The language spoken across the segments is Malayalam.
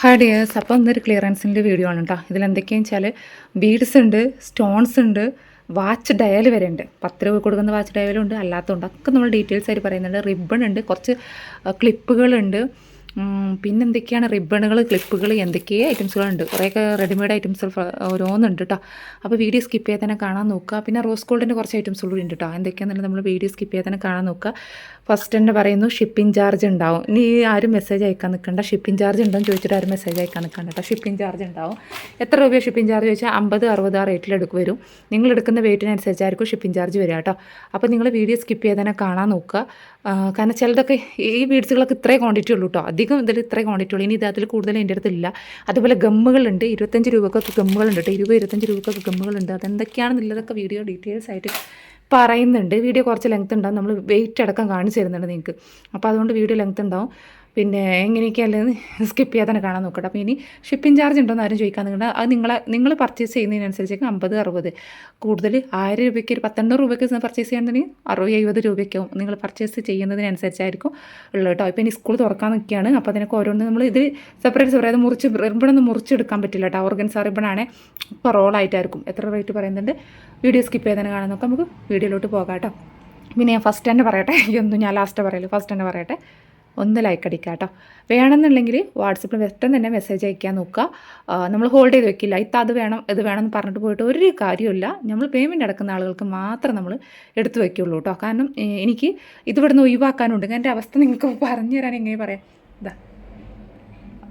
ഹായ് ഡിയേഴ്സ് അപ്പോൾ ഇന്നൊരു ക്ലിയറൻസിന്റെ വീഡിയോ ആണ് കേട്ടോ ഇതിലെന്തൊക്കെയാണെന്ന് വെച്ചാൽ ബീഡ്സ് ഉണ്ട് സ്റ്റോൺസ് ഉണ്ട് വാച്ച് ഡയൽ വരെ ഉണ്ട്. പത്ത് രൂപ കൊടുക്കുന്ന വാച്ച് ഡയലും ഉണ്ട്. അല്ലാത്തതുണ്ട് ഒക്കെ നമ്മൾ ഡീറ്റെയിൽസ് ആയിട്ട് പറയുന്നുണ്ട്. റിബൺ ഉണ്ട് കുറച്ച് ക്ലിപ്പുകളുണ്ട് പിന്നെ എന്തൊക്കെയാണ് റിബണുകൾ ക്ലിപ്പുകൾ എന്തൊക്കെയോ ഐറ്റംസുകളുണ്ട്? കുറേയൊക്കെ റെഡിമെയ്ഡ് ഐറ്റംസ് ഓരോന്നുണ്ട് കേട്ടോ അപ്പോൾ വീഡിയോ സ്കിപ്പ് ചെയ്യാൻ തന്നെ കാണാൻ നോക്കുക. പിന്നെ റോസ് ഗോൾഡിന്റെ കുറച്ച് ഐറ്റംസ് കൂടി ഉണ്ട് കേട്ടോ എന്തൊക്കെയാണെന്നുള്ളത് നമ്മൾ വീഡിയോ സ്കിപ്പ് ചെയ്യാൻ തന്നെ കാണാൻ നോക്കുക. ഫസ്റ്റ് തന്നെ പറയുന്നു ഷിപ്പിംഗ് ചാർജ് ഉണ്ടാവും. ഇനി ആരും മെസ്സേജ് അയക്കാൻ നിൽക്കണ്ട. ഷിപ്പിംഗ് ചാർജ് ഉണ്ടോ എന്ന് ചോദിച്ചിട്ട് ആരും മെസ്സേജ് അയക്കാൻ നിൽക്കണ്ട കേട്ടോ ഷിപ്പിംഗ് ചാർജ് ഉണ്ടാവും. എത്ര രൂപ ഷിപ്പിംഗ് ചാർജ് ചോദിച്ചാൽ അമ്പത് അറുപത് ആ റേറ്റിൽ എടുക്കും വരും. നിങ്ങൾ എടുക്കുന്ന വെയിറ്റിനനുസരിച്ചായിരിക്കും ഷിപ്പിംഗ് ചാർജ് വരിക കേട്ടോ അപ്പോൾ നിങ്ങൾ വീഡിയോ സ്കിപ്പ് ചെയ്യാതെ തന്നെ കാണാൻ നോക്കുക. കാരണം ചിലതൊക്കെ ഈ ബീഡ്സുകളൊക്കെ ഇത്രേ ക്വാണ്ടിറ്റി ഉള്ളൂ കേട്ടോ അധികം ഇതിൽ ഇത്ര ക്വാണ്ടിറ്റി ഉള്ളൂ. ഇനി ഇത് അതിൽ കൂടുതൽ എന്റെ അടുത്തില്ല അതുപോലെ ഗമ്മുകളുണ്ട്. ഇരുപത്തഞ്ച് രൂപക്കൊക്കെ ഗമ്മുകളുണ്ട് കേട്ടോ. ഇരുപത് ഇരുപത്തഞ്ച് രൂപക്കൊക്കെ ഗമ്മുകളുണ്ട്. അതെന്തൊക്കെയാണെന്നുള്ളതൊക്കെ വീഡിയോ ഡീറ്റെയിൽസ് ആയിട്ട് പറയുന്നുണ്ട്. വീഡിയോ കുറച്ച് ലെങ്ത് ഉണ്ടാവും. നമ്മൾ വെയിറ്റ് അടക്കം കാണിച്ചു തരുന്നുണ്ട് നിങ്ങൾക്ക്. അപ്പോൾ അതുകൊണ്ട് വീഡിയോ ലെങ്ത് ഉണ്ടാവും. പിന്നെ എങ്ങനെയൊക്കെയല്ലേ സ്കിപ്പ് ചെയ്യാതെ തന്നെ കാണാൻ നോക്കട്ടെ. അപ്പോൾ ഇനി ഷിപ്പിംഗ് ചാർജ് ഉണ്ടോ എന്ന് ആരും ചോദിക്കാൻ നിങ്ങളുടെ അത് നിങ്ങളെ നിങ്ങൾ പർച്ചേസ് ചെയ്യുന്നതിനനുസരിച്ചേക്ക് അമ്പത് അറുപത്. കൂടുതൽ ആയിരം രൂപയ്ക്ക് ഒരു പത്തെണ്ണൂറ് രൂപയ്ക്ക് പർച്ചേസ് ചെയ്യുകയാണെന്നുണ്ടെങ്കിൽ അറുപത് എഴുപത് രൂപയ്ക്കാവും നിങ്ങൾ പർച്ചേസ് ചെയ്യുന്നതിനനുസരിച്ചായിരിക്കും ഉള്ളത് കേട്ടോ ഇപ്പോൾ ഇനി സ്കൂൾ തുറക്കാൻ നിൽക്കുകയാണ്. അപ്പോൾ അതിനൊക്കെ ഓരോന്ന് നമ്മൾ ഇത് സെപ്പറേറ്റ് സെപ്പറേറ്റ് മുറിച്ച് റിബണൊന്നും മുറിച്ചെടുക്കാൻ പറ്റില്ല കേട്ടോ ഓർഗൻസ് റിബണാണ് ഇപ്പോൾ റോളായിട്ടായിരിക്കും എത്ര റേറ്റ് പറയുന്നുണ്ട്? വീഡിയോ സ്കിപ്പ് ചെയ്താൽ കാണാൻ നോക്കാം. നമുക്ക് വീഡിയോയിലോട്ട് പോകാം കേട്ടോ പിന്നെ ഞാൻ ഫസ്റ്റ് തന്നെ പറയട്ടെ. എന്തും ഞാൻ ലാസ്റ്റ് പറയല്ലോ ഫസ്റ്റ് തന്നെ പറയട്ടെ. ഒന്ന് ലൈക്ക് അടിക്കുക കേട്ടോ വേണമെന്നുണ്ടെങ്കിൽ വാട്സപ്പിൽ പെട്ടെന്ന് തന്നെ മെസ്സേജ് അയക്കാൻ നോക്കുക. നമ്മൾ ഹോൾഡ് ചെയ്ത് വെക്കില്ല. ഇത് അത് വേണം ഇത് വേണം എന്ന് പറഞ്ഞിട്ട് പോയിട്ട് ഒരു കാര്യമില്ല നമ്മൾ പേയ്മെന്റ് അടക്കുന്ന ആളുകൾക്ക് മാത്രം നമ്മൾ എടുത്തു വയ്ക്കുള്ളൂ കേട്ടോ കാരണം എനിക്ക് ഇത് ഒഴിവാക്കാനുണ്ട്. എന്റെ അവസ്ഥ നിങ്ങൾക്ക് പറഞ്ഞു തരാൻ എങ്ങനെ പറയാം. ഇതാ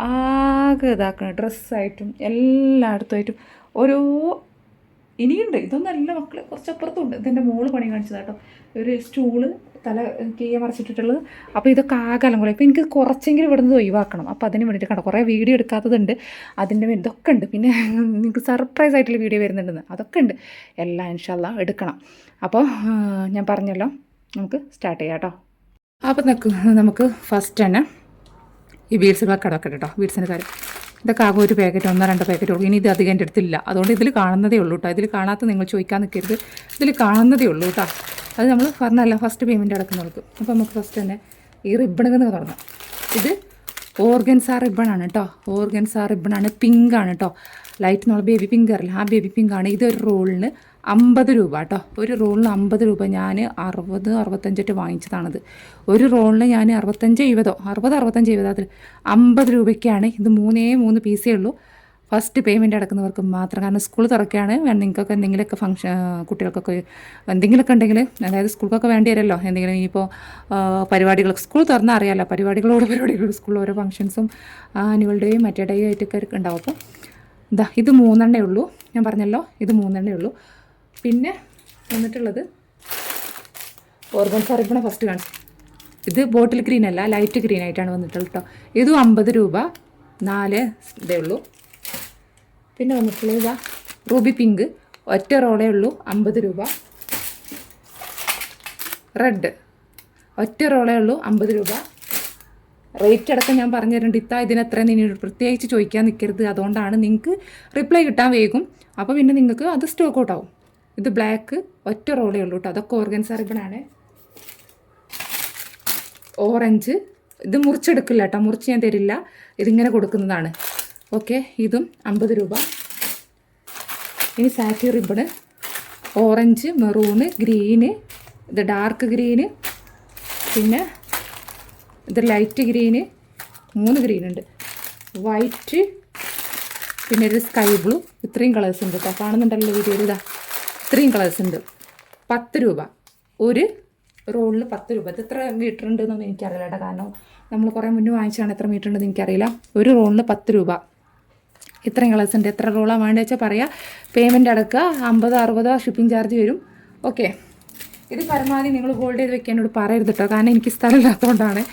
ആകെ ഇതാക്കണം. ഡ്രസ്സായിട്ടും എല്ലായിടത്തുമായിട്ടും ഓരോ ഇനിയുണ്ട്. ഇതൊന്നല്ല മക്കളെ. കുറച്ചപ്പുറത്തുണ്ട്. ഇതിന്റെ മോൾ പണി കാണിച്ചത് കേട്ടോ ഒരു സ്റ്റൂൾ തല കീയ മറിച്ചിട്ടിട്ടുള്ളത്. അപ്പോൾ ഇതൊക്കെ ആകാലം കൂടെ ഇപ്പോൾ എനിക്ക് കുറച്ചെങ്കിലും ഇവിടുന്ന് ഒഴിവാക്കണം. അപ്പോൾ അതിന് വേണ്ടിയിട്ട് കണ്ടോ കുറേ വീഡിയോ എടുക്കാത്തതുണ്ട്. അതിന്റെ ഇതൊക്കെ ഉണ്ട്. പിന്നെ നിങ്ങൾക്ക് സർപ്രൈസ് ആയിട്ടുള്ള വീഡിയോ വരുന്നുണ്ടെന്ന്. അതൊക്കെ ഉണ്ട്. എല്ലാം ഇൻഷാല്ല എടുക്കണം. അപ്പോൾ ഞാൻ പറഞ്ഞല്ലോ. നമുക്ക് സ്റ്റാർട്ട് ചെയ്യാം കേട്ടോ. അപ്പോൾ നമുക്ക് നമുക്ക് ഫസ്റ്റ് തന്നെ ഈ ബീഡ്സുകളൊക്കെ അടക്കട്ടെ കേട്ടോ. ബീഡ്സിന്റെ കാര്യം. ഇതൊക്കെ ആകെ ഒരു പാക്കറ്റ് ഒന്നോ രണ്ടോ പാക്കറ്റ് ഉള്ളൂ. ഇനി ഇത് അധികം എന്റെ അടുത്തില്ല അതുകൊണ്ട് ഇതിൽ കാണുന്നതേ ഉള്ളൂ കേട്ടോ ഇതിൽ കാണാത്ത നിങ്ങൾ ചോദിക്കാൻ നിൽക്കരുത് ഇതിൽ കാണുന്നതേ ഉള്ളൂ കേട്ടോ അത് നമ്മൾ പറഞ്ഞല്ല ഫസ്റ്റ് പേയ്മെന്റ് അടക്കുന്നവർക്ക്. അപ്പോൾ നമുക്ക് ഫസ്റ്റ് തന്നെ ഈ റിബണൊക്കെ തുടങ്ങാം. ഇത് ഓർഗൻസാ റിബണാണ് കേട്ടോ ഓർഗൻസാ പിങ്ക് ആണ്. കേട്ടോ ലൈറ്റ് നമ്മൾ ബേബി പിങ്ക് അറിയില്ല? ആ ബേബി പിങ്ക് ആണ്. ഇതൊരു റോളിന് അമ്പത് രൂപ കേട്ടോ. ഒരു റോളിന് അമ്പത് രൂപ ഞാൻ അറുപത് അറുപത്തഞ്ചിട്ട് വാങ്ങിച്ചതാണത്. ഒരു റോളിന് ഞാൻ അറുപത്തഞ്ച് എഴുപതോ അറുപത് അറുപത്തഞ്ച് എഴുപതോ അതിൽ അമ്പത് രൂപയ്ക്കാണ് ഇത് മൂന്നേ മൂന്ന് പീസേ ഉള്ളൂ. ഫസ്റ്റ് പേയ്മെന്റ് അടക്കുന്നവർക്ക് മാത്രം. കാരണം സ്കൂൾ തുറക്കുകയാണ്. നിങ്ങൾക്കൊക്കെ എന്തെങ്കിലുമൊക്കെ ഫംഗ്ഷൻ കുട്ടികൾക്കൊക്കെ എന്തെങ്കിലുമൊക്കെ ഉണ്ടെങ്കിൽ അതായത് സ്കൂൾക്കൊക്കെ വേണ്ടി വരുമല്ലോ എന്തെങ്കിലും ഇനിയിപ്പോൾ പരിപാടികൾ സ്കൂൾ തുറന്നാൽ അറിയാമല്ലോ പരിപാടികളോട് പരിപാടികൾ സ്കൂളിൽ ഓരോ ഫംഗ്ഷൻസും ആനുവൽ ഡേയും മറ്റേ ഡേയും ആയിട്ടൊക്കെ ഉണ്ടാവും അപ്പോൾ ഇതാ ഇത് മൂന്നെണ്ണേ ഉള്ളൂ. ഞാൻ പറഞ്ഞല്ലോ ഇത് മൂന്നെണ്ണേ ഉള്ളൂ. പിന്നെ വന്നിട്ടുള്ളത് ഓർഗൻ സാറിപ്പണ ഫസ്റ്റ് കാണിച്ചു ഇത് ബോട്ടിൽ ഗ്രീൻ അല്ല ലൈറ്റ് ഗ്രീൻ ആയിട്ടാണ് വന്നിട്ടുള്ളത് കേട്ടോ ഇതും അമ്പത് രൂപ നാല് ഇതേ ഉള്ളൂ. പിന്നെ വന്നിട്ടുള്ളത് ഇതാ റൂബി പിങ്ക് ഒറ്റ റോളേ ഉള്ളൂ അമ്പത് രൂപ. റെഡ് ഒറ്റ റോളേ ഉള്ളൂ അമ്പത് രൂപ. റേറ്റ് അടക്കം ഞാൻ പറഞ്ഞു തരുന്നുണ്ട് ഇത്താ ഇതിന് എത്ര നീ പ്രത്യേകിച്ച് ചോദിക്കാൻ നിൽക്കരുത് അതുകൊണ്ടാണ് നിങ്ങൾക്ക് റിപ്ലൈ കിട്ടാൻ വേഗം. അപ്പോൾ പിന്നെ നിങ്ങൾക്ക് അത് സ്റ്റോക്ക് ഔട്ട് ഇത് ബ്ലാക്ക് ഒറ്റ റോളേ ഉള്ളൂ കേട്ടോ അതൊക്കെ ഓർഗൻസ് റിബണാണ് ഓറഞ്ച് ഇത് മുറിച്ചെടുക്കില്ല കേട്ടോ മുറിച്ച് ഞാൻ തരില്ല. ഇതിങ്ങനെ കൊടുക്കുന്നതാണ്. ഓക്കെ ഇതും അമ്പത് രൂപ. ഇനി satin ribbon orange maroon green ഇത് ഡാർക്ക് ഗ്രീന് പിന്നെ ഇത് ലൈറ്റ് ഗ്രീന് മൂന്ന് ഗ്രീൻ ഉണ്ട്. വൈറ്റ് പിന്നെ ഒരു സ്കൈ ബ്ലൂ ഇത്രയും കളേഴ്സ് ഉണ്ട് കേട്ടോ കാണുന്നുണ്ടല്ലോ വീഡിയോ ഇതാ. ഇത്രയും കളേഴ്സ് ഉണ്ട്. പത്ത് രൂപ. ഒരു റോളിൽ പത്ത് രൂപ. ഇത് എത്ര മീറ്റർ ഉണ്ടെന്നൊന്നും എനിക്കറിയില്ല കേട്ടോ കാരണം നമ്മൾ കുറേ മുന്നേ വാങ്ങിച്ചാണ് എത്ര മീറ്റർ ഉണ്ടെന്ന് എനിക്കറിയില്ല. ഒരു റോളിന് പത്ത് രൂപ. ഇത്രയും കളേഴ്സ് ഉണ്ട്. എത്ര റോളാണ് വേണ്ടത് വെച്ചാൽ പറയാം. പേയ്മെന്റ് അടക്കുക. അമ്പത് അറുപത് ഷിപ്പിംഗ് ചാർജ് വരും. ഓക്കെ ഇത് പരമാവധി നിങ്ങൾ ഹോൾഡ് ചെയ്ത് വെക്കാൻ എന്നോട് പറയരുത് കേട്ടോ കാരണം എനിക്ക് സ്ഥലമില്ലാത്തതുകൊണ്ടാണ്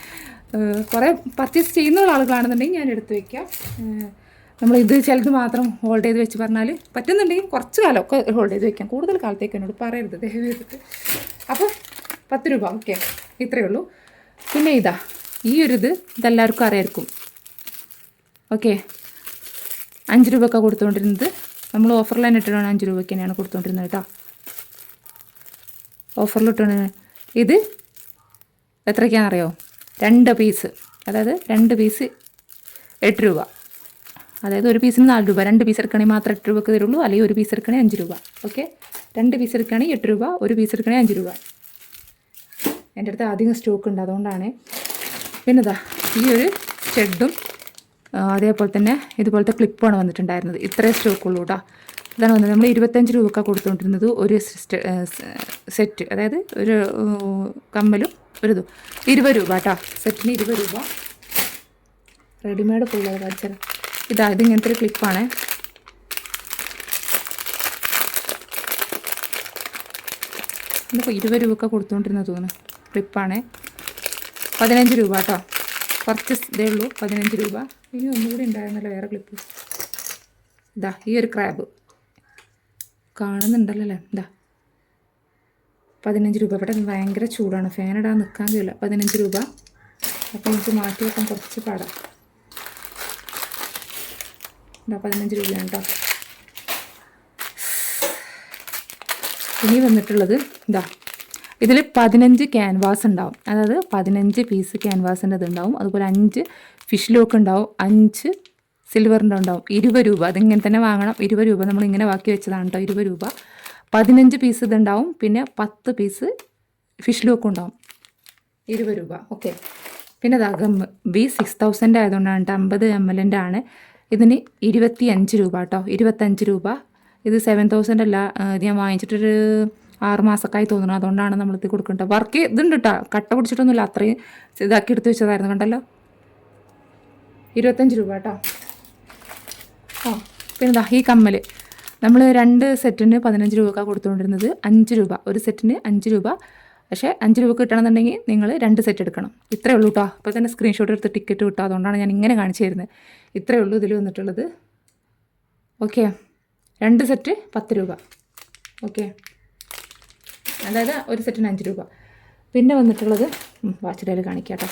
കുറേ പർച്ചേസ് ചെയ്യുന്ന ആളുകളാണെന്നുണ്ടെങ്കിൽ ഞാൻ എടുത്ത് ഏഹ് നമ്മൾ ഇത് ചിലത് മാത്രം ഹോൾഡ് ചെയ്ത് വെച്ച് പറഞ്ഞാൽ പറ്റുന്നുണ്ടെങ്കിൽ കുറച്ച് കാലമൊക്കെ ഹോൾഡ് ചെയ്ത് വെക്കാം. കൂടുതൽ കാലത്തേക്ക് എന്നോട് പറയരുത്. ദയവ് ചെയ്തിട്ട്. അപ്പോൾ പത്ത് രൂപ. ഓക്കെ ഇത്രയേ ഉള്ളൂ. പിന്നെ ഇതാ ഈ ഒരു ഇത് ഇതെല്ലാവർക്കും അറിയായിരിക്കും. ഓക്കെ അഞ്ച് രൂപയൊക്കെ കൊടുത്തുകൊണ്ടിരുന്നത് നമ്മൾ ഓഫറിൽ തന്നെ ഇട്ടിട്ടാണ് അഞ്ച് രൂപയ്ക്ക് തന്നെയാണ് കൊടുത്തുകൊണ്ടിരുന്നത് കേട്ടോ. ഓഫറിൽ ഇട്ടാണ്. ഇത് എത്രയ്ക്കാണെന്നറിയോ രണ്ട് പീസ് അതായത് രണ്ട് പീസ് എട്ട് രൂപ. അതായത് ഒരു പീസിന് നാല് രൂപ. രണ്ട് പീസ് എടുക്കണേ മാത്രം എട്ട് രൂപക്ക് തരുള്ളൂ. അല്ലെങ്കിൽ ഒരു പീസ് എടുക്കണേ അഞ്ച് രൂപ. ഓക്കെ രണ്ട് പീസ് എടുക്കുകയാണെങ്കിൽ എട്ട് രൂപ. ഒരു പീസ് എടുക്കണേ അഞ്ച് രൂപ. എന്റെ അടുത്ത് അധികം സ്റ്റോക്ക് ഉണ്ട്. അതുകൊണ്ടാണ് പിന്നെ ഇതാ ഈ ഒരു ഷെഡും അതേപോലെ തന്നെ ഇതുപോലത്തെ ക്ലിപ്പാണ് വന്നിട്ടുണ്ടായിരുന്നത്. ഇത്രയും സ്റ്റോക്കുള്ളൂ കേട്ടോ ഇതാണ് വന്നത്. നമ്മൾ ഇരുപത്തഞ്ച് രൂപക്ക കൊടുത്തുകൊണ്ടിരുന്നത് ഒരു സ്റ്റെ- അതായത് ഒരു കമ്മലും ഒരു ഇതും. ഇരുപത് രൂപ കേട്ടോ സെറ്റിന് ഇരുപത് രൂപ. റെഡിമെയ്ഡ് ഫുള്ള് കാണിച്ചത് ഇതാ ഇങ്ങനത്തെ ഒരു ക്ലിപ്പാണ് ഇരുപത് ഒക്കെ കൊടുത്തുകൊണ്ടിരുന്നത് തോന്നുന്നു. ക്ലിപ്പാണ് പതിനഞ്ച് രൂപ കേട്ടോ കുറച്ച് ഇതേ ഉള്ളൂ പതിനഞ്ച് രൂപ. ഇനി ഒന്നുകൂടി ഉണ്ടായിരുന്നല്ലോ വേറെ ക്ലിപ്പ് ഇതാ ഈ ഒരു ക്രാബ് കാണുന്നുണ്ടല്ലോ അല്ലേ? ഇതാ. പതിനഞ്ച് രൂപ. ഇവിടെ ഭയങ്കര ചൂടാണ്. ഫാനിടാൻ നിൽക്കാൻ കഴിയില്ല. പതിനഞ്ച് രൂപ. അപ്പോൾ എനിക്ക് മാറ്റി വെക്കാൻ കുറച്ച് പാടാം. ഇതാ പതിനഞ്ച് രൂപയാണ് കേട്ടോ. ഇനി വന്നിട്ടുള്ളത് ഇതാ. ഇതിൽ പതിനഞ്ച് ക്യാൻവാസ് ഉണ്ടാവും. അതായത് പതിനഞ്ച് പീസ് ക്യാൻവാസിന്റെ ഇതുണ്ടാവും അതുപോലെ അഞ്ച് ഫിഷ് ലോക്ക് ഉണ്ടാവും. അഞ്ച് സിൽവറിന്റെ ഉണ്ടാവും. ഇരുപത് രൂപ. അതിങ്ങനെ തന്നെ വാങ്ങണം. ഇരുപത് രൂപ നമ്മൾ ഇങ്ങനെ ബാക്കി വെച്ചതാണ് കേട്ടോ. ഇരുപത് രൂപ. പതിനഞ്ച് പീസ് ഇതുണ്ടാവും പിന്നെ പത്ത് പീസ് ഫിഷ് ലോക്ക് ഉണ്ടാവും. ഇരുപത് രൂപ. ഓക്കെ പിന്നെ ദാ ഗമ്മ് ബി സിക്സ് തൗസൻഡ് ആയതുകൊണ്ടാണ് കേട്ടോ. അമ്പത് എം എല്ലിന്റെ ആണ് ഇതിന് ഇരുപത്തി അഞ്ച് രൂപ കേട്ടോ. ഇരുപത്തഞ്ച് രൂപ. ഇത് സെവൻ തൗസൻഡ് അല്ല. ഇത് ഞാൻ വാങ്ങിച്ചിട്ടൊരു ആറ് മാസക്കായി തോന്നുന്നു. അതുകൊണ്ടാണ് നമ്മളിത് കൊടുക്കേണ്ടത് വർക്ക് ഇതുണ്ട് കേട്ടോ കട്ട പിടിച്ചിട്ടൊന്നുമില്ല. അത്രയും ഇതാക്കി എടുത്ത് വെച്ചതായിരുന്നു കണ്ടല്ലോ. ഇരുപത്തഞ്ച് രൂപ കേട്ടോ ഓ പിന്നെ ദാ ഈ കമ്മൽ നമ്മൾ രണ്ട് സെറ്റിന് പതിനഞ്ച് രൂപ കൊടുത്തുകൊണ്ടിരുന്നത്. അഞ്ച് രൂപ. ഒരു സെറ്റിന് അഞ്ച് രൂപ. പക്ഷേ അഞ്ച് രൂപ കിട്ടണമെന്നുണ്ടെങ്കിൽ നിങ്ങൾ രണ്ട് സെറ്റ് എടുക്കണം. ഇത്രയേ ഉള്ളൂ കേട്ടോ അപ്പോൾ തന്നെ സ്ക്രീൻഷോട്ട് എടുത്ത് ടിക്കറ്റ് കിട്ടുക അതുകൊണ്ടാണ് ഞാൻ ഇങ്ങനെ കാണിച്ചു തരുന്നത് ഇത്രയേ ഉള്ളൂ ഇതിൽ വന്നിട്ടുള്ളത്. ഓക്കെ രണ്ട് സെറ്റ് പത്ത് രൂപ. ഓക്കെ അതായത് ഒരു സെറ്റിന് അഞ്ച് രൂപ. പിന്നെ വന്നിട്ടുള്ളത് വാച്ചിടയിൽ കാണിക്കാം കേട്ടോ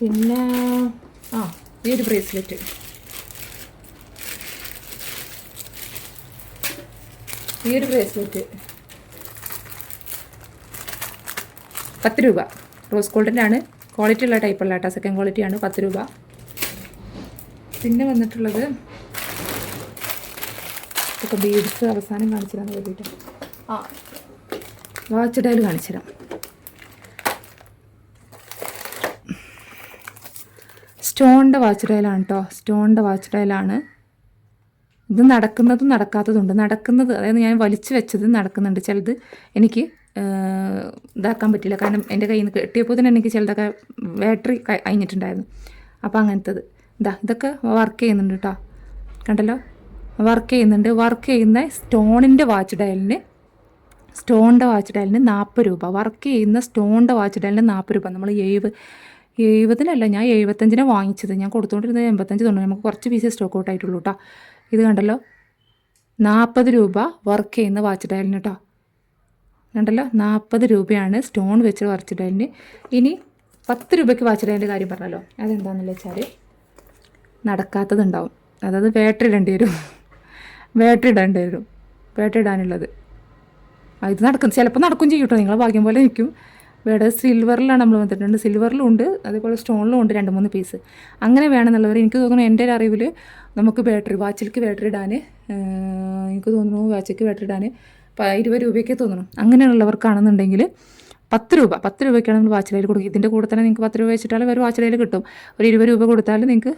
പിന്നെ ആ ഈ ഒരു ബ്രേസ്ലെറ്റ് ഈ ഒരു ബ്രേസ്ലെറ്റ് പത്ത് രൂപ. റോസ് ഗോൾഡിന്റെ ആണ്. ക്വാളിറ്റി ഉള്ള ടൈപ്പുള്ള കേട്ടോ. സെക്കൻഡ് ക്വാളിറ്റിയാണ് പത്ത് രൂപ. പിന്നെ വന്നിട്ടുള്ളത് ഇതൊക്കെ ബീഡ്സ് അവസാനം കാണിച്ചു തരാൻ വേണ്ടിയിട്ട് ആ. വാച്ച് ഡയൽ കാണിച്ചു തരാം സ്റ്റോണിന്റെ വാച്ച് ഡയലാണ് കേട്ടോ. സ്റ്റോണിന്റെ വാച്ച് ഡയലാണ് ഇത് നടക്കുന്നതും നടക്കാത്തതുണ്ട് നടക്കുന്നത് അതായത് ഞാൻ വലിച്ചു വെച്ചത് നടക്കുന്നുണ്ട്. ചിലത് എനിക്ക് ഇതാക്കാൻ പറ്റില്ല. കാരണം എന്റെ കയ്യിൽ നിന്ന് കിട്ടിയപ്പോൾ തന്നെ എനിക്ക് ചിലതൊക്കെ ബാറ്ററി കഴിഞ്ഞിട്ടുണ്ടായിരുന്നു. അപ്പോൾ അങ്ങനത്തത്. ഇതാ ഇതൊക്കെ വർക്ക് ചെയ്യുന്നുണ്ട് കേട്ടോ കണ്ടല്ലോ? വർക്ക് ചെയ്യുന്നുണ്ട്. വർക്ക് ചെയ്യുന്ന സ്റ്റോണിന്റെ വാച്ച് ഡയലിന് സ്റ്റോണിന്റെ വാച്ച് ഡയലിന് നാൽപ്പത് രൂപ. വർക്ക് ചെയ്യുന്ന സ്റ്റോണിന്റെ വാച്ച് ഡയലിന് നാൽപ്പത് രൂപ. നമ്മൾ എഴുപത് എഴുപതിനല്ല ഞാൻ എഴുപത്തഞ്ചിനെ വാങ്ങിച്ചത്. ഞാൻ കൊടുത്തുകൊണ്ടിരുന്നത് എൺപത്തഞ്ച് തൊണ്ണൂറ്. നമുക്ക് കുറച്ച് പീസ് സ്റ്റോക്ക് ഔട്ട് ആയിട്ടുള്ളൂ കേട്ടോ ഇത് കണ്ടല്ലോ? നാൽപ്പത് രൂപ വർക്ക് ചെയ്യുന്ന വാച്ച് ഡയലിന് കേട്ടോ കണ്ടല്ലോ? നാൽപ്പത് രൂപയാണ് സ്റ്റോൺ വെച്ച് വാച്ച് ഇനി പത്ത് രൂപയ്ക്ക് വാച്ച് കാര്യം പറഞ്ഞല്ലോ. അതെന്താണെന്ന് വെച്ചാൽ നടക്കാത്തതുണ്ടാവും. അതായത് ഇടേണ്ടി വരും. ഇടേണ്ടി വരും. ആ, ഇത് നടക്കും. ചിലപ്പോൾ നടക്കും ചെയ്യും കേട്ടോ. നിങ്ങൾ ഭാഗ്യം പോലെ നിൽക്കും. വേട സിൽവറിലാണ് നമ്മൾ വന്നിട്ടുണ്ട്. സിൽവറിലും ഉണ്ട് അതേപോലെ സ്റ്റോണിലും ഉണ്ട് രണ്ട് മൂന്ന് പീസ്. അങ്ങനെ വേണമെന്നുള്ളവർ എനിക്ക് തോന്നുന്നു എന്റെ ഒരു അറിവിൽ നമുക്ക് ബാറ്ററി വാച്ചിലേക്ക് ബാറ്ററി ഇടാൻ എനിക്ക് തോന്നുന്നു വാച്ചിലേക്ക് ബാറ്ററി ഇടാൻ ഇരുപത് രൂപയൊക്കെ തോന്നണം അങ്ങനെയുള്ളവർക്കാണെന്നുണ്ടെങ്കിൽ പത്ത് രൂപ പത്ത് രൂപയ്ക്കാണ് നമ്മൾ വാച്ച് ഡയൽ കൊടുക്കുക ഇതിന്റെ കൂടെ തന്നെ നിങ്ങൾക്ക് പത്ത് രൂപ വെച്ചിട്ടാൽ ഒരു വാച്ച് ഡയൽ കിട്ടും. ഒരു ഇരുപത് രൂപ കൊടുത്താൽ നിങ്ങൾക്ക്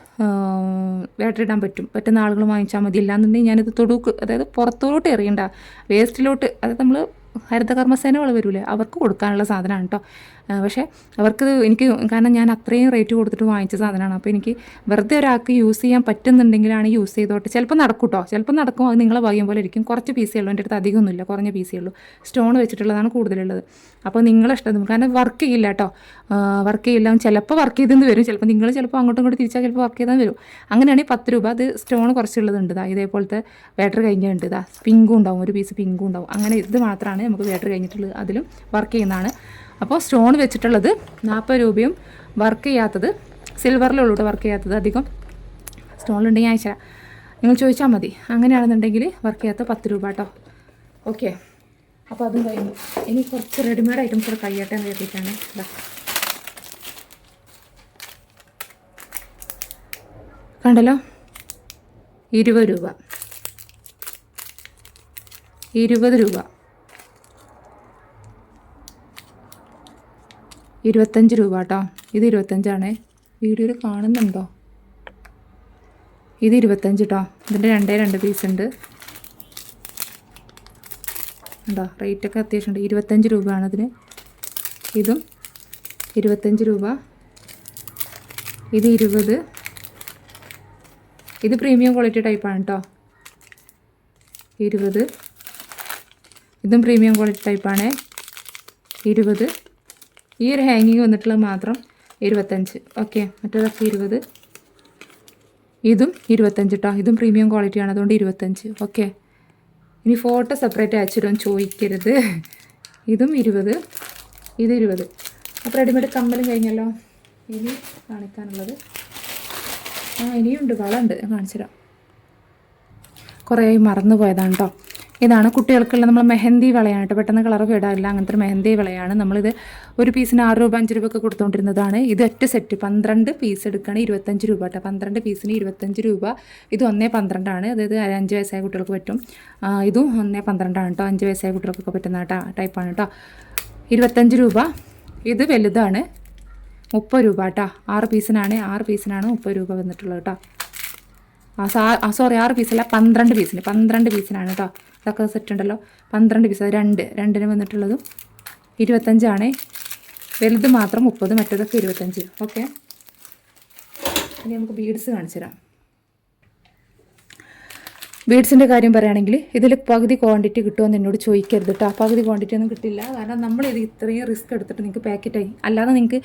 ഇടാൻ പറ്റും. പറ്റുന്ന ആളുകൾ വാങ്ങിച്ചാൽ മതി. ഇല്ലാന്നുണ്ടെങ്കിൽ ഞാനിത് തൊടുക്ക് അതായത് പുറത്തോട്ട് എറിയണ്ട. വേസ്റ്റിലോട്ട് അതായത് നമ്മൾ ഹരിതകർമ്മസേനകൾ വരൂലേ? അവർക്ക് കൊടുക്കാനുള്ള സാധനമാണ് കേട്ടോ പക്ഷേ അവർക്ക് എനിക്ക് കാരണം ഞാൻ അത്രയും റേറ്റ് കൊടുത്തിട്ട് വാങ്ങിച്ച സാധനമാണ്. അപ്പോൾ എനിക്ക് വെറുതെ ഒരാൾക്ക് യൂസ് ചെയ്യാൻ പറ്റുന്നുണ്ടെങ്കിലാണ് യൂസ് ചെയ്തോട്ടെ. ചിലപ്പോൾ നടക്കും കേട്ടോ ചിലപ്പോൾ നടക്കും. അത് നിങ്ങളെ ഭാഗ്യം പോലെ ഇരിക്കും. കുറച്ച് പീസേ ഉള്ളൂ. എന്റെ അടുത്ത് അധികമൊന്നുമില്ല. കുറഞ്ഞ പീസേ ഉള്ളൂ. സ്റ്റോൺ വെച്ചിട്ടുള്ളതാണ് കൂടുതലുള്ളത്. അപ്പോൾ നിങ്ങളെ ഇഷ്ടം. കാരണം വർക്ക് ചെയ്യില്ല കേട്ടോ വർക്ക് ചെയ്യില്ല. ചിലപ്പോൾ വർക്ക് ചെയ്തെന്ന് വരും. ചിലപ്പോൾ നിങ്ങൾ ചിലപ്പോൾ അങ്ങോട്ടും ഇങ്ങോട്ടും തിരിച്ചാൽ ചിലപ്പോൾ വർക്ക് ചെയ്താൽ വരും. അങ്ങനെയാണെങ്കിൽ പത്ത് രൂപ. അത് സ്റ്റോൺ കുറച്ചുള്ളത് ഉണ്ട് ഇതേപോലത്തെ വേട്ടർ കഴിഞ്ഞുണ്ട് ഇതാ പിങ്കും ഉണ്ടാവും. ഒരു പീസ് പിങ്കും ഉണ്ടാവും. അങ്ങനെ ഇത് മാത്രമാണ് നമുക്ക് വേട്ടർ കഴിഞ്ഞിട്ടുള്ളത് അതിലും വർക്ക് ചെയ്യുന്നതാണ്. അപ്പോൾ സ്റ്റോൺ വെച്ചിട്ടുള്ളത് നാൽപ്പത് രൂപയും വർക്ക് ചെയ്യാത്തത് സിൽവറിലുള്ളൂ വർക്ക് ചെയ്യാത്തത് അധികം സ്റ്റോണിലുണ്ടെങ്കിൽ അയച്ചാൽ നിങ്ങൾ ചോദിച്ചാൽ മതി. അങ്ങനെയാണെന്നുണ്ടെങ്കിൽ വർക്ക് ചെയ്യാത്ത പത്ത് രൂപ കേട്ടോ. ഓക്കെ അപ്പോൾ അതും കഴിഞ്ഞു. ഇനി കുറച്ച് റെഡിമെയ്ഡ് ഐറ്റംസ് കൂടെ കഴിയട്ടെ എന്ന് കരുതിയിട്ടാണ്. കണ്ടല്ലോ? ഇരുപത് രൂപ. ഇരുപത് രൂപ. ഇരുപത്തഞ്ച് രൂപ കേട്ടോ. ഇത് ഇരുപത്തഞ്ചാണേ. വീഡിയോയിൽ കാണുന്നുണ്ടോ? ഇത് ഇരുപത്തഞ്ച് കേട്ടോ. ഇതിന്റെ രണ്ടേ രണ്ട് പീസ് ഉണ്ട്. ഉണ്ടോ റേറ്റൊക്കെ അത്യാവശ്യമുണ്ട് ഇരുപത്തഞ്ച് രൂപയാണ് ഇതിന്. ഇതും ഇരുപത്തഞ്ച് രൂപ. ഇത് ഇരുപത്. ഇത് പ്രീമിയം ക്വാളിറ്റി ടൈപ്പാണ് കേട്ടോ. ഇരുപത്. ഇതും പ്രീമിയം ക്വാളിറ്റി ടൈപ്പാണ് ഇരുപത്. ഈ ഒരു ഹാങ്ങിങ് വന്നിട്ടുള്ളത് മാത്രം ഇരുപത്തഞ്ച്. ഓക്കെ മറ്റേതൊക്കെ ഇരുപത്? ഇതും ഇരുപത്തഞ്ച് കേട്ടോ ഇതും പ്രീമിയം ക്വാളിറ്റിയാണ് അതുകൊണ്ട് ഇരുപത്തഞ്ച്. ഓക്കെ ഇനി ഫോട്ടോ സെപ്പറേറ്റ് അയച്ചിടും ചോദിക്കരുത്. ഇതും ഇരുപത്. ഇത് ഇരുപത്. അപ്പോൾ റെഡിമെയ്ഡ് കമ്മലും കഴിഞ്ഞല്ലോ. ഇനി കാണിക്കാനുള്ളത്. ആ ഇനിയുണ്ട്. വളമുണ്ട് കാണിച്ചു തരാം കുറേ മറന്നു പോയതാണ് കേട്ടോ ഇതാണ് കുട്ടികൾക്കുള്ള നമ്മൾ മെഹന്തി വളയാണ് പെട്ടെന്ന് കളർ ഇടാറില്ല. അങ്ങനത്തെ ഒരു മെഹന്തി വളയാണ്. നമ്മളിത് ഒരു പീസിന് ആറ് രൂപ അഞ്ച് രൂപ ഒക്കെ കൊടുത്തുകൊണ്ടിരുന്നതാണ് ഇത് ഒറ്റ സെറ്റ് പന്ത്രണ്ട് പീസ് എടുക്കുകയാണ് ഇരുപത്തഞ്ച് രൂപ കേട്ടോ. പന്ത്രണ്ട് പീസിന് ഇരുപത്തഞ്ച് രൂപ. ഇത് ഒന്നേ പന്ത്രണ്ടാണ്. അതായത് അഞ്ച് വയസ്സായ കുട്ടികൾക്ക് പറ്റും. ഇതും ഒന്നേ പന്ത്രണ്ടാണ് കേട്ടോ. അഞ്ച് വയസ്സായ കുട്ടികൾക്കൊക്കെ പറ്റുന്ന കേട്ടോ ടൈപ്പാണ് കേട്ടോ ഇരുപത്തഞ്ച് രൂപ. ഇത് വലുതാണ് മുപ്പത് രൂപ കേട്ടോ ആറ് പീസിനാണ് ആറ് പീസിനാണ് മുപ്പത് രൂപ വന്നിട്ടുള്ളത് കേട്ടോ സോറി ആറ് പീസല്ല പന്ത്രണ്ട് പീസിന് പന്ത്രണ്ട് പീസിനാണ് കേട്ടോ ഇതൊക്കെ സെറ്റ് ഉണ്ടല്ലോ. പന്ത്രണ്ട് പീസ് രണ്ട് രണ്ടിന് വന്നിട്ടുള്ളതും ഇരുപത്തഞ്ചാണ്. വലുത് മാത്രം മുപ്പത് മറ്റേതൊക്കെ ഇരുപത്തഞ്ച്. ഓക്കെ ഇനി നമുക്ക് ബീഡ്സ് കാണിച്ചു തരാം ബീഡ്സിന്റെ കാര്യം പറയുകയാണെങ്കിൽ ഇതിൽ പകുതി ക്വാണ്ടിറ്റി കിട്ടുമെന്ന് എന്നോട് ചോദിക്കരുത് കേട്ടോ പകുതി ക്വാണ്ടിറ്റി ഒന്നും കിട്ടില്ല. കാരണം നമ്മൾ ഇത് ഇത്രയും റിസ്ക് എടുത്തിട്ട് നിങ്ങൾക്ക് പാക്കറ്റായി അല്ലാതെ നിങ്ങൾക്ക്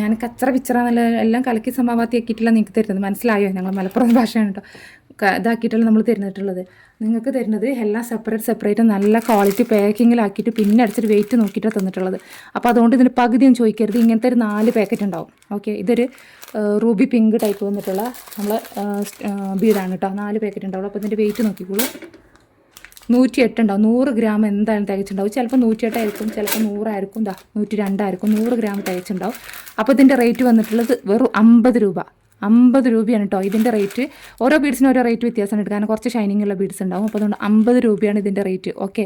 ഞാൻ കച്ചറ പിച്ചറ എന്നുള്ള എല്ലാം കലക്കി സമാവാത്തി ആക്കിയിട്ടില്ല നിങ്ങൾക്ക് തരുന്നത്. മനസ്സിലായോ? ഞങ്ങൾ മലപ്പുറം ഭാഷയാണ് കേട്ടോ ഇതാക്കിയിട്ടല്ല നമ്മൾ തരുന്നിട്ടുള്ളത്. നിങ്ങൾക്ക് തരുന്നത് എല്ലാം സെപ്പറേറ്റ് സെപ്പറേറ്റ് നല്ല ക്വാളിറ്റി പാക്കിങ്ങിലാക്കിയിട്ട് പിന്നെ അടിച്ചിട്ട് വെയിറ്റ് നോക്കിയിട്ടാണ് തന്നിട്ടുള്ളത്. അപ്പോൾ അതുകൊണ്ട് ഇതിന് പകുതിയും ചോദിക്കരുത്. ഇങ്ങനത്തെ ഒരു നാല് പാക്കറ്റ് ഉണ്ടാവും. ഓക്കെ ഇതൊരു റൂബി പിങ്ക് ടൈപ്പ് വന്നിട്ടുള്ള നമ്മൾ ബീഡാണ് കേട്ടോ നാല് പാക്കറ്റ് ഉണ്ടാവുള്ളൂ. അപ്പോൾ ഇതിന്റെ വെയിറ്റ് നോക്കിക്കോളൂ. നൂറ്റി എട്ടുണ്ടാവും നൂറ് ഗ്രാം എന്തായാലും തികച്ചുണ്ടാവും ചിലപ്പോൾ നൂറ്റി എട്ടായിരിക്കും ചിലപ്പോൾ നൂറായിരിക്കും എന്താ നൂറ്റി രണ്ടായിരിക്കും നൂറ് ഗ്രാം തികച്ചുണ്ടാവും അപ്പോൾ ഇതിന്റെ റേറ്റ് വന്നിട്ടുള്ളത് വെറും അമ്പത് രൂപ. അമ്പത് രൂപയാണ് കേട്ടോ ഇതിന്റെ റേറ്റ് ഓരോ ബീഡ്സിനും ഓരോ റേറ്റ് വ്യത്യാസമാണ് കാരണം കുറച്ച് ഷൈനിങ് ഉള്ള ബീഡ്സ് ഉണ്ടാവും. അപ്പോൾ അതുകൊണ്ട് അമ്പത് രൂപയാണ് ഇതിന്റെ റേറ്റ് ഓക്കെ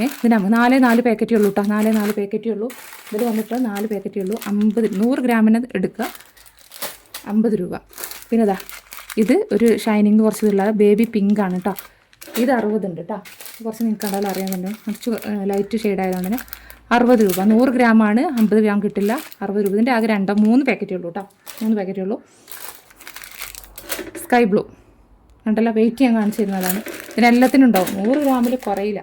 ഏ ഇതിന് നാല് നാല് പാക്കറ്റേ ഉള്ളൂ കേട്ടോ നാല് നാല് പാക്കറ്റേ ഉള്ളൂ. ഇതിൽ വന്നിട്ട് നാല് പാക്കറ്റേ ഉള്ളൂ. അമ്പത് നൂറ് ഗ്രാമിന് എടുക്കുക. അമ്പത് രൂപ. പിന്നെ ഇതാ ഇത് ഒരു ഷൈനിങ് കുറച്ച് ബേബി പിങ്ക് ആണ് കേട്ടോ ഇത് അറുപതുണ്ട് കേട്ടോ കുറച്ച് നിങ്ങൾക്ക് കണ്ടാലും അറിയാൻ തന്നെ കുറച്ച് ലൈറ്റ് ഷെയ്ഡ് ആയതുകൊണ്ട് തന്നെ അറുപത് രൂപ. നൂറ് ഗ്രാമാണ് അമ്പത് ഗ്രാം കിട്ടില്ല. അറുപത് രൂപ. ഇതിന്റെ ആകെ രണ്ടോ മൂന്ന് പാക്കറ്റേ ഉള്ളൂ കേട്ടോ മൂന്ന് പാക്കറ്റേ ഉള്ളൂ. സ്കൈ ബ്ലൂ കണ്ടല്ലോ? വെയിറ്റ് ചെയ്യാൻ കാണിച്ചിരുന്നതാണ്. ഇതിനെല്ലാത്തിനും ഉണ്ടാവും. നൂറ് ഗ്രാമിൽ കുറയില്ല.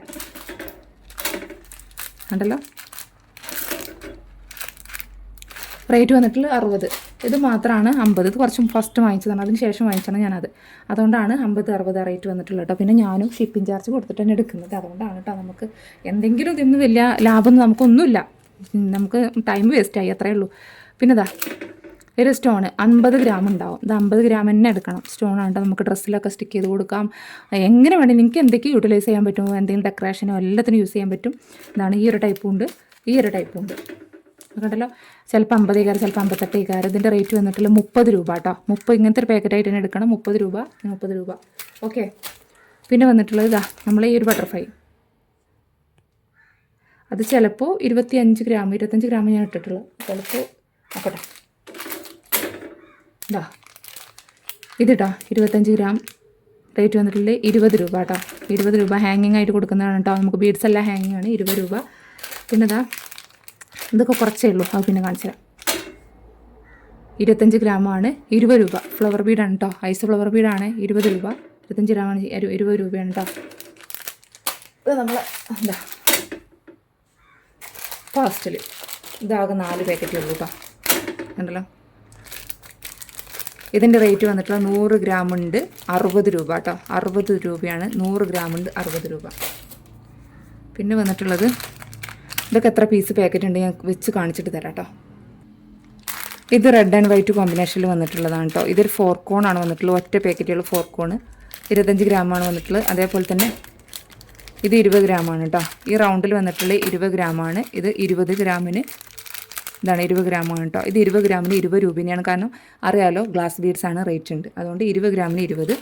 കണ്ടല്ലോ? റേറ്റ് വന്നിട്ടുള്ള അറുപത്. ഇത് മാത്രമാണ് അമ്പത്. ഇത് കുറച്ചും ഫസ്റ്റ് വാങ്ങിച്ചതാണ്. അതിന് ശേഷം വാങ്ങിച്ചാണ് ഞാനത്. അതുകൊണ്ടാണ് അമ്പത് അറുപത് റേറ്റ് വന്നിട്ടുള്ളത് കേട്ടോ. പിന്നെ ഞാനും ഷിപ്പിംഗ് ചാർജ് കൊടുത്തിട്ട് തന്നെ എടുക്കുന്നത്. അതുകൊണ്ടാണ് കേട്ടോ നമുക്ക് എന്തെങ്കിലും ഇതിന് വലിയ ലാഭമൊന്നും നമുക്കൊന്നുമില്ല. നമുക്ക് ടൈം വേസ്റ്റ് ആയി. അത്രയേ ഉള്ളൂ. പിന്നെ ഇതാ ഒരു സ്റ്റോണ് അൻപത് ഗ്രാം ഉണ്ടാവും. ഇത് അമ്പത് ഗ്രാം തന്നെ എടുക്കണം. സ്റ്റോൺ ആണ് നമുക്ക് ഡ്രസ്സിലൊക്കെ സ്റ്റിക്ക് ചെയ്ത് കൊടുക്കാം. എങ്ങനെ വേണമെങ്കിൽ നിങ്ങൾക്ക് എന്തൊക്കെ യൂട്ടിലൈസ് ചെയ്യാൻ പറ്റുമോ എന്തെങ്കിലും ഡെക്കറേഷനോ എല്ലാത്തിനും യൂസ് ചെയ്യാൻ പറ്റും. ഇതാണ് ഈ ഒരു ടൈപ്പും ഉണ്ട്. ഈ ഒരു ടൈപ്പും ഉണ്ട്. കണ്ടല്ലോ? ചിലപ്പോൾ അമ്പത് അമ്പതേകാരം ചിലപ്പോൾ അമ്പത്തെട്ട് അമ്പത്തെട്ടേകാരം ഇതിന്റെ റേറ്റ് വന്നിട്ടുള്ള മുപ്പത് രൂപ കേട്ടോ മുപ്പത് ഇങ്ങനത്തെ ഒരു പാക്കറ്റായിട്ട് തന്നെ എടുക്കണം. മുപ്പത് രൂപ മുപ്പത് രൂപ. ഓക്കെ പിന്നെ വന്നിട്ടുള്ളത് ഇതാ നമ്മൾ ഈ ഒരു ബട്ടർഫ്ലൈ അത് ചിലപ്പോൾ ഇരുപത്തി അഞ്ച് ഗ്രാം ഇരുപത്തഞ്ച് ഗ്രാം ഞാൻ ഇട്ടിട്ടുള്ളൂ ചിലപ്പോൾ നോക്കട്ടെ. ഇതാ ഇതിട്ടാ ഇരുപത്തഞ്ച് ഗ്രാം. റേറ്റ് വന്നിട്ടുള്ളത് ഇരുപത് രൂപ കേട്ടോ ഇരുപത് രൂപ ഹാങ്ങിങ് ആയിട്ട് കൊടുക്കുന്നതാണ് കേട്ടോ നമുക്ക് ബീഡ്സ് എല്ലാം ഹാങ്ങിങ് ആണ് ഇരുപത് രൂപ. പിന്നെ ഇതാ ഇതൊക്കെ കുറച്ചേ ഉള്ളൂ. അത് പിന്നെ കാണിച്ചു തരാം. ഇരുപത്തഞ്ച് ഗ്രാമാണ് ഇരുപത് രൂപ. ഫ്ലവർ ബീഡാണ് കേട്ടോ ഐസ് ഫ്ലവർ ബീഡാണ് ഇരുപത് രൂപ. ഇരുപത്തഞ്ച് ഗ്രാമാണ് ഇരു- ഇരുപത് രൂപയാണ് കേട്ടോ ഇത് നമ്മൾ എന്താ ഫാസ്റ്റിൽ ഇതാകെ നാല് പാക്കറ്റേ ഉള്ളൂ കേട്ടോ ഉണ്ടല്ലോ ഇതിന്റെ റേറ്റ് വന്നിട്ടുള്ള നൂറ് ഗ്രാം ഉണ്ട് അറുപത് രൂപ കേട്ടോ. അറുപത് രൂപയാണ്. നൂറ് ഗ്രാം ഉണ്ട് അറുപത് രൂപ. പിന്നെ വന്നിട്ടുള്ളത് ഇതൊക്കെ എത്ര പീസ് പാക്കറ്റ് ഉണ്ട് ഞാൻ വെച്ച് കാണിച്ചിട്ട് തരാം കേട്ടോ. ഇത് റെഡ് ആൻഡ് വൈറ്റ് കോമ്പിനേഷനിൽ വന്നിട്ടുള്ളതാണ് കേട്ടോ. ഇതൊരു ഫോർ കോൺ ആണ് വന്നിട്ടുള്ളത്. ഒറ്റ പാക്കറ്റുകൾ ഫോർ കോൺ ഇരുപത്തഞ്ച് ഗ്രാമാണ് വന്നിട്ടുള്ളത്. അതേപോലെ തന്നെ ഇത് ഇരുപത് ഗ്രാമാണ് കേട്ടോ. ഈ റൗണ്ടിൽ വന്നിട്ടുള്ള ഇരുപത് ഗ്രാമാണ് ഇത് ഇരുപത് ഗ്രാമിന് ഇതാണ് ഇരുപത് ഗ്രാമാണ് കേട്ടോ. ഇത് ഇരുപത് ഗ്രാമിന് ഇരുപത് രൂപയാണ് കാരണം അറിയാലോ ഗ്ലാസ് ബീഡ്സ് ആണ് റേറ്റ് ഉണ്ട്. അതുകൊണ്ട് ഇരുപത് ഗ്രാമിന് ഇരുപത്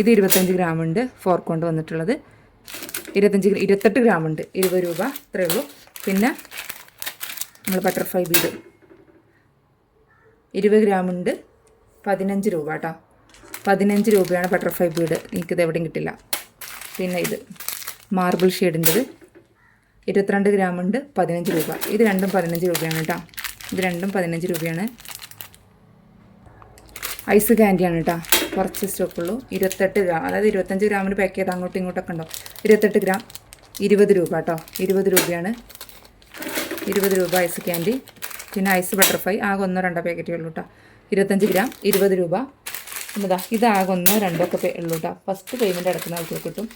ഇത് ഇരുപത്തഞ്ച് ഗ്രാമുണ്ട് ഫോർക്ക് കൊണ്ട് വന്നിട്ടുള്ളത്. ഇരുപത്തഞ്ച് ഇരുപത്തെട്ട് ഗ്രാമുണ്ട് ഇരുപത് രൂപ ഇത്രയേ ഉള്ളൂ. പിന്നെ നമ്മൾ ബട്ടർഫ്ലൈ ബീഡ് ഇരുപത് ഗ്രാമുണ്ട് പതിനഞ്ച് രൂപ കേട്ടോ. പതിനഞ്ച് രൂപയാണ് ബട്ടർഫ്ലൈ ബീഡ് എനിക്കിത് എവിടെയും കിട്ടില്ല. പിന്നെ ഇത് മാർബിൾ ഷെയ്ഡിന്റെത് ഇരുപത്തിരണ്ട് ഗ്രാം ഉണ്ട് പതിനഞ്ച് രൂപ. ഇത് രണ്ടും പതിനഞ്ച് രൂപയാണ് കേട്ടോ. ഇത് രണ്ടും പതിനഞ്ച് രൂപയാണ്. ഐസ് ക്യാൻഡിയാണ് കേട്ടോ. കുറച്ച് സ്റ്റോക്കുള്ളൂ ഇരുപത്തെട്ട് ഗ്രാം അതായത് ഇരുപത്തഞ്ച് ഗ്രാമിന് പാക്ക് ചെയ്ത് അങ്ങോട്ടും ഇങ്ങോട്ടൊക്കെ ഉണ്ടോ? ഇരുപത്തെട്ട് ഗ്രാം ഇരുപത് രൂപ കേട്ടോ. ഇരുപത് രൂപയാണ്. ഇരുപത് രൂപ ഐസ് ക്യാൻഡി. പിന്നെ ഐസ് ബട്ടർഫ്ലൈ ആകെ ഒന്നോ രണ്ടോ പാക്കറ്റേ ഉള്ളൂ കേട്ടോ. ഇരുപത്തഞ്ച് ഗ്രാം ഇരുപത് രൂപ. എന്നതാ ഇത് ആകെ ഒന്നോ രണ്ടോ ഒക്കെ ഉള്ളൂ കേട്ടോ. ഫസ്റ്റ് പേയ്മെന്റ് അടക്കുന്ന ആൾക്ക് കിട്ടും.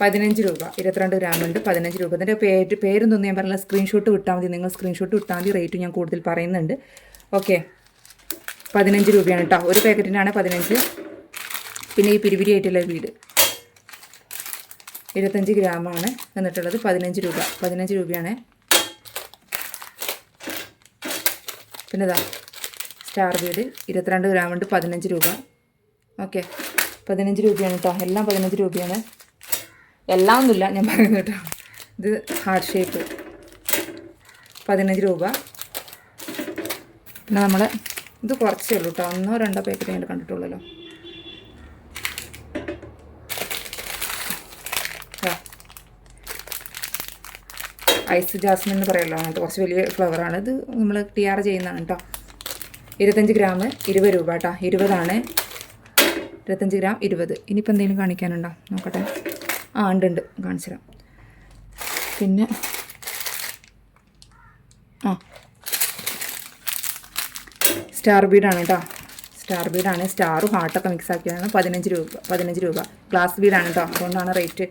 പതിനഞ്ച് രൂപ. ഇരുപത്തിരണ്ട് ഗ്രാമുണ്ട് പതിനഞ്ച് രൂപ. ഇതിന്റെ പേര് പേരൊന്നും ഞാൻ പറഞ്ഞില്ല സ്ക്രീൻഷോട്ട് വിട്ടാൽ മതി. നിങ്ങൾ സ്ക്രീൻഷോട്ട് വിട്ടാൽ മതി. റേറ്റ് ഞാൻ കൂടുതൽ പറയുന്നുണ്ട്. ഓക്കെ പതിനഞ്ച് രൂപയാണ് കേട്ടോ. ഒരു പാക്കറ്റിനാണ് പതിനഞ്ച്. പിന്നെ ഈ പിരിപിരി ആയിട്ടുള്ള വീട്. ഇരുപത്തഞ്ച് ഗ്രാമാണ് എന്നിട്ടുള്ളത് പതിനഞ്ച് രൂപ. പതിനഞ്ച് രൂപയാണ്. പിന്നെ ഇതാ സ്റ്റാർ വീട്. ഇരുപത്തിരണ്ട് ഗ്രാമുണ്ട് പതിനഞ്ച് രൂപ. ഓക്കെ പതിനഞ്ച് രൂപയാണ് കേട്ടോ. എല്ലാം പതിനഞ്ച് രൂപയാണ്. എല്ലാം ഒന്നുമില്ല ഞാൻ പറയുന്നത് കേട്ടോ. ഇത് ഹാർട്ട് ഷേപ്പ്. പതിനഞ്ച് രൂപ. പിന്നെ നമ്മൾ ഇത് കുറച്ചേ ഉള്ളൂ കേട്ടോ. ഒന്നോ രണ്ടോ പാക്കറ്റ് ഞാൻ കണ്ടിട്ടുള്ളല്ലോ. ഐസ് ജാസ്മിൻ എന്ന് പറയുമല്ലോ അങ്ങനത്തെ കുറച്ച് വലിയ ഫ്ലവറാണ് ഇത് നമ്മൾ ടി ആർ ചെയ്യുന്നതാണ് കേട്ടോ. ഇരുപത്തഞ്ച് ഗ്രാം ഇരുപത് രൂപ കേട്ടോ. ഇരുപതാണ്. ഇരുപത്തഞ്ച് ഗ്രാം ഇരുപത്. ഇനിയിപ്പോൾ എന്തെങ്കിലും കാണിക്കാനുണ്ടോ? നോക്കട്ടെ. ആ ഉണ്ട് ഉണ്ട് കാണിച്ചു തരാം. പിന്നെ ആ. സ്റ്റാർ ബീഡാണ് കേട്ടോ. സ്റ്റാർ ബീഡാണ്. സ്റ്റാറും ഹാർട്ടൊക്കെ മിക്സ് ആക്കിയതാണ്. പതിനഞ്ച് രൂപ പതിനഞ്ച് രൂപ. ഗ്ലാസ് ബീഡാണ് കേട്ടോ. അതുകൊണ്ടാണ് റേറ്റ്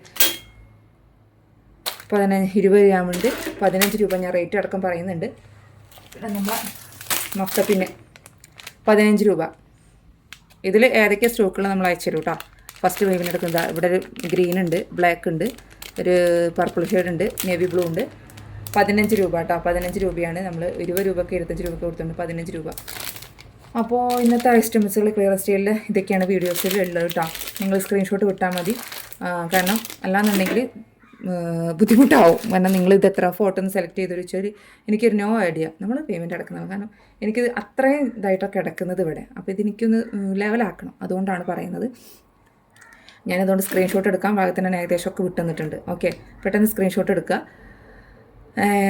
പതിനഞ്ച് ഇരുപത് ഗ്രാം ഉണ്ട് പതിനഞ്ച് രൂപ ഞാൻ റേറ്റ് അടക്കം പറയുന്നുണ്ട്. പിന്നെ നമ്മൾ മൊത്തപ്പിന് പതിനഞ്ച് രൂപ. ഇതിൽ ഏതൊക്കെ സ്റ്റോക്കുകൾ നമ്മൾ അയച്ചു തരും കേട്ടോ? ഫസ്റ്റ് വേവിന് എടുക്കുന്നത് ഇവിടെ ഒരു ഗ്രീൻ ഉണ്ട് ബ്ലാക്ക് ഉണ്ട് ഒരു പർപ്പിൾ ഷെയ്ഡ് ഉണ്ട് നേവി ബ്ലൂ ഉണ്ട്. പതിനഞ്ച് രൂപ കേട്ടോ പതിനഞ്ച് രൂപയാണ് നമ്മൾ ഇരുപത് രൂപക്ക് ഇരുപത്തഞ്ച് രൂപക്ക് കൊടുത്തിട്ടുണ്ട് പതിനഞ്ച് രൂപ. അപ്പോൾ ഇന്നത്തെ ഐസ്റ്റംസുകൾ ക്ലിയർ സ്റ്റൈലിൽ ഇതൊക്കെയാണ് വീഡിയോസിൽ ഉള്ളത് കേട്ടോ നിങ്ങൾ സ്ക്രീൻഷോട്ട് വിട്ടാൽ മതി. കാരണം അല്ലാന്നുണ്ടെങ്കിൽ ബുദ്ധിമുട്ടാവും. കാരണം നിങ്ങൾ ഇത് എത്ര ഫോട്ടോ ഒന്ന് സെലക്ട് ചെയ്ത് വെച്ചാൽ എനിക്കൊരു നോ ഐഡിയ നമ്മൾ പേയ്മെന്റ് അടക്കുന്നത് കാരണം എനിക്കിത് അത്രയും ഇതായിട്ടൊക്കെ അടക്കുന്നത് ഇവിടെ. അപ്പോൾ ഇതെനിക്കൊന്ന് ലെവലാക്കണം അതുകൊണ്ടാണ് പറയുന്നത്. ഞാനതുകൊണ്ട് സ്ക്രീൻഷോട്ട് എടുക്കാൻ പാകത്തിന് തന്നെ ഏകദേശമൊക്കെ വിട്ടുന്നിട്ടുണ്ട് ഓക്കെ പെട്ടെന്ന് സ്ക്രീൻഷോട്ട് എടുക്കുക.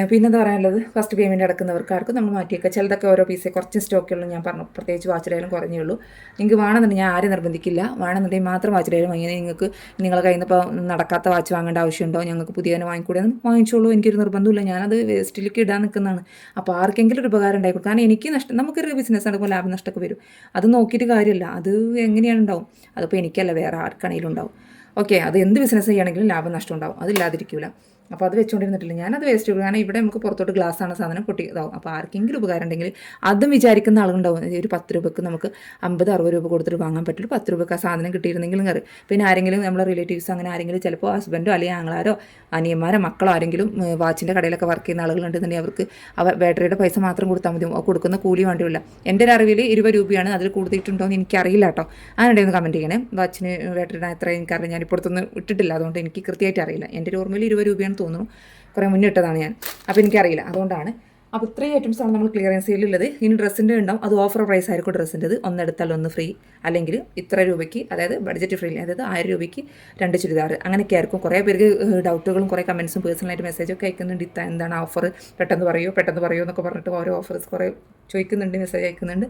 പിന്നെന്താ പറയാനുള്ളത്? ഫസ്റ്റ് പേയ്മെന്റ് അടക്കുന്നവർക്കാർക്കും നമ്മൾ മാറ്റിയേക്കുക ചിലതൊക്കെ ഓരോ പീസേ കുറച്ച് സ്റ്റോക്കുള്ളൂ ഞാൻ പറഞ്ഞു. പ്രത്യേകിച്ച് വാച്ചിലായാലും കുറഞ്ഞേ ഉള്ളൂ. നിങ്ങൾക്ക് വേണമെന്നുണ്ടെങ്കിൽ ഞാൻ ആരും നിർബന്ധിക്കില്ല. വേണമെന്നുണ്ടെങ്കിൽ മാത്രം വാച്ചിലായാലും വാങ്ങി നിങ്ങൾക്ക് നിങ്ങളെ കയ്യിൽ നിന്ന് നടക്കാത്ത വാച്ച് വാങ്ങേണ്ട ആവശ്യമുണ്ടോ? ഞങ്ങൾക്ക് പുതിയ തന്നെ വാങ്ങിക്കൂടെ വാങ്ങിച്ചോളൂ. എനിക്കൊരു നിർബന്ധമില്ല ഞാനത് വേസ്റ്റിലേക്ക് ഇടാൻ നിൽക്കുന്നതാണ്. അപ്പോൾ ആർക്കെങ്കിലും ഒരു ഉപകാരം ഉണ്ടായിക്കോട്ടെ കാരണം എനിക്ക് നഷ്ടം നമുക്കൊരു ബിസിനസ് നടക്കുമ്പോൾ ലാഭം നഷ്ടമൊക്കെ വരും. അത് നോക്കിയിട്ട് കാര്യമില്ല. അത് എങ്ങനെയാണ് ഉണ്ടാവും? അതിപ്പോൾ എനിക്കല്ല വേറെ ആർക്കാണെങ്കിലും ഉണ്ടാവും. ഓക്കെ അത് എന്ത് ബിസിനസ് ചെയ്യുകയാണെങ്കിലും ലാഭം നഷ്ടം ഉണ്ടാവും. അതില്ലാതിരിക്കില്ല അപ്പോൾ അത് വെച്ചുകൊണ്ടിരുന്നിട്ടില്ല ഞാനത് വേസ്റ്റ് ചെയ്യും കാരണം ഇവിടെ നമുക്ക് പുറത്തോട്ട് ഗ്ലാസ് ആണ് സാധനം പൊട്ടി ഇതാവും. അപ്പോൾ ആർക്കെങ്കിലും ഉപകാരം ഉണ്ടെങ്കിൽ അതും വിചാരിക്കുന്ന ആളുണ്ടാവും ഒരു പത്ത് രൂപക്ക് നമുക്ക് അമ്പത് അറുപത് രൂപ കൊടുത്തിട്ട് വാങ്ങാൻ പറ്റുള്ളൂ പത്ത് രൂപക്ക് ആ സാധനം കിട്ടിയിരുന്നെങ്കിലും കയറി പിന്നെ ആരെങ്കിലും നമ്മളെ റിലേറ്റീവ്സ് അങ്ങനെ ആരെങ്കിലും ചിലപ്പോൾ ഹസ്ബൻഡോ അല്ലെങ്കിൽ ആങ്ങളാരോ അനിയന്മാരോ മക്കളോ ആരെങ്കിലും വാച്ചിന്റെ കടയിലൊക്കെ വർക്ക് ചെയ്യുന്ന ആളുകളുണ്ടെന്നുണ്ടെങ്കിൽ അവർക്ക് അവ ബാറ്ററിയുടെ പൈസ മാത്രം കൊടുത്താൽ മതി. കൊടുക്കുന്ന കൂലി വേണ്ടിയില്ല എന്റെ ഒരു അറിവിൽ ഇരുപത് രൂപയാണ് അതിൽ കൂടുതലിട്ടുണ്ടോ എന്ന് എനിക്കറിയില്ല കേട്ടോ. അങ്ങനെ ഒന്ന് കമന്റ് ചെയ്യണേ? വാച്ചിന് ബാറ്ററിയുടെ എത്ര എനിക്കറിയില്ല ഞാൻ ഇപ്പോഴത്തൊന്നും ഇട്ടിട്ടില്ല. അതുകൊണ്ട് എനിക്ക് കൃത്യമായിട്ട് അറിയില്ല. എന്റെ ഒരു ഓർമ്മയിൽ ഇരുപത് രൂപയാണെന്ന് തോന്നുന്നു. കുറേ മുന്നേ ഇട്ടതാണ് ഞാൻ. അപ്പോൾ എനിക്കറിയില്ല. അതുകൊണ്ടാണ്. അപ്പോൾ ഇത്രയും ഐറ്റംസ് ആണ് നമ്മൾ ക്ലിയറൻസ് സെയിലുള്ളത് ഇനി ഡ്രസ്സിന്റെ ഉണ്ടാവും. അത് ഓഫർ പ്രൈസ് ആയിരിക്കും ഡ്രസ്സിന്റെത് ഒന്നെടുത്താൽ ഒന്ന് ഫ്രീ അല്ലെങ്കിൽ ഇത്ര രൂപയ്ക്ക് അതായത് ബഡ്ജറ്റ് ഫ്രീ അതായത് ആയിരം രൂപയ്ക്ക് രണ്ട് ചുരിദാർ. അങ്ങനെയൊക്കെ ആയിരിക്കും. കുറേ പേർക്ക് ഡൗട്ടുകളും കുറേ കമൻസും പേഴ്സണലായിട്ട് മെസ്സേജൊക്കെ അയക്കുന്നുണ്ട്. ഇത്ത എന്താണ് ഓഫർ പെട്ടെന്ന് പറയോ? പെട്ടെന്ന് പറയോ എന്നൊക്കെ പറഞ്ഞിട്ട് ഓരോ ഓഫേഴ്സ് കുറേ ചോദിക്കുന്നുണ്ട് മെസ്സേജ് അയക്കുന്നുണ്ട്.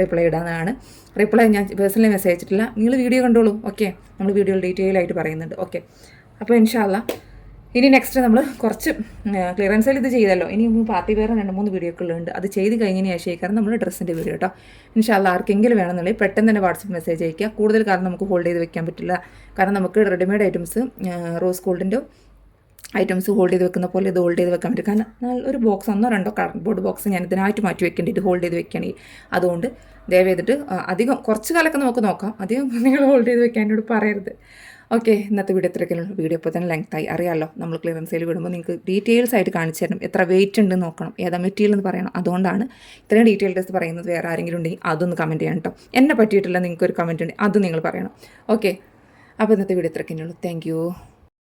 റിപ്ലൈ ഇടാനാണ്. റിപ്ലൈ ഞാൻ പേഴ്സണലി മെസ്സേജ് അയച്ചിട്ടില്ല. നിങ്ങൾ വീഡിയോ കണ്ടോളൂ. ഓക്കെ നമ്മൾ വീഡിയോയിൽ ഡീറ്റെയിൽ ആയിട്ട് പറയുന്നുണ്ട്. ഓക്കെ അപ്പോൾ ഇൻഷാല്ല ഇനി നെക്സ്റ്റ് നമ്മൾ കുറച്ച് ക്ലിയറൻസിൽ ഇത് ചെയ്തല്ലോ. ഇനി പാർട്ടി വേറെ രണ്ട് മൂന്ന് വീഡിയോ ഒക്കെ ഉള്ളുണ്ട്. അത് ചെയ്ത് കഴിഞ്ഞതിന് ശേഷം നമ്മൾ ഡ്രസ്സിന്റെ വീഡിയോ കേട്ടോ ഇൻഷാല്ല ആർക്കെങ്കിലും വേണമെന്നുണ്ടെങ്കിൽ പെട്ടെന്ന് തന്നെ വാട്സപ്പ് മെസ്സേജ് അയക്കുക കൂടുതൽ കാരണം നമുക്ക് ഹോൾഡ് ചെയ്ത് വെക്കാൻ പറ്റില്ല. കാരണം നമുക്ക് റെഡിമെയ്ഡ് ഐറ്റംസ് റോസ് ഗോൾഡിന്റെ ഐറ്റംസ് ഹോൾഡ് ചെയ്ത് വെക്കുന്ന പോലെ ഇത് ഹോൾഡ് ചെയ്ത് വെക്കാൻ പറ്റും. കാരണം ഒരു ബോക്സ് ഒന്നോ രണ്ടോ കാർഡ്ബോർഡ് ബോക്സ് ഞാൻ ഇതിനായിട്ട് മാറ്റി വെക്കേണ്ടി ഇത് ഹോൾഡ് ചെയ്ത് വെക്കുകയാണെങ്കിൽ. അതുകൊണ്ട് ദയവ് ചെയ്തിട്ട് അധികം കുറച്ച് കാലമൊക്കെ നമുക്ക് നോക്കാം. അധികം നിങ്ങൾ ഹോൾഡ് ചെയ്ത് വെക്കാനോട് പറയരുത്. ഓക്കെ ഇന്നത്തെ വീഡിയോ ഇത്രയ്ക്കുള്ള വീഡിയോ ഇപ്പോൾ തന്നെ ലെങ്ത്തായി അറിയാമല്ലോ നമ്മൾ ക്ലിയറൻസ് സെയിൽ വിടുമ്പോൾ നിങ്ങൾക്ക് ഡീറ്റെയിൽസ് ആയിട്ട് കാണിച്ചു തരണം. എത്ര വെയിറ്റ് ഉണ്ട് നോക്കണം. ഏതാ മെറ്റീരിയൽ എന്ന് പറയണം. അതുകൊണ്ടാണ് ഇത്രയും ഡീറ്റെയിൽസ് പറയുന്നത്. വേറെ ആരെങ്കിലും ഉണ്ടെങ്കിൽ അതൊന്ന് കമന്റ് ചെയ്യണം കേട്ടോ. എന്നെ പറ്റിയിട്ടില്ല നിങ്ങൾക്ക് ഒരു കമന്റ് ഉണ്ടെങ്കിൽ അത് നിങ്ങൾ പറയണം. ഓക്കെ അപ്പോൾ ഇന്നത്തെ വീഡിയോ ഇത്രയ്ക്കുള്ളൂ താങ്ക്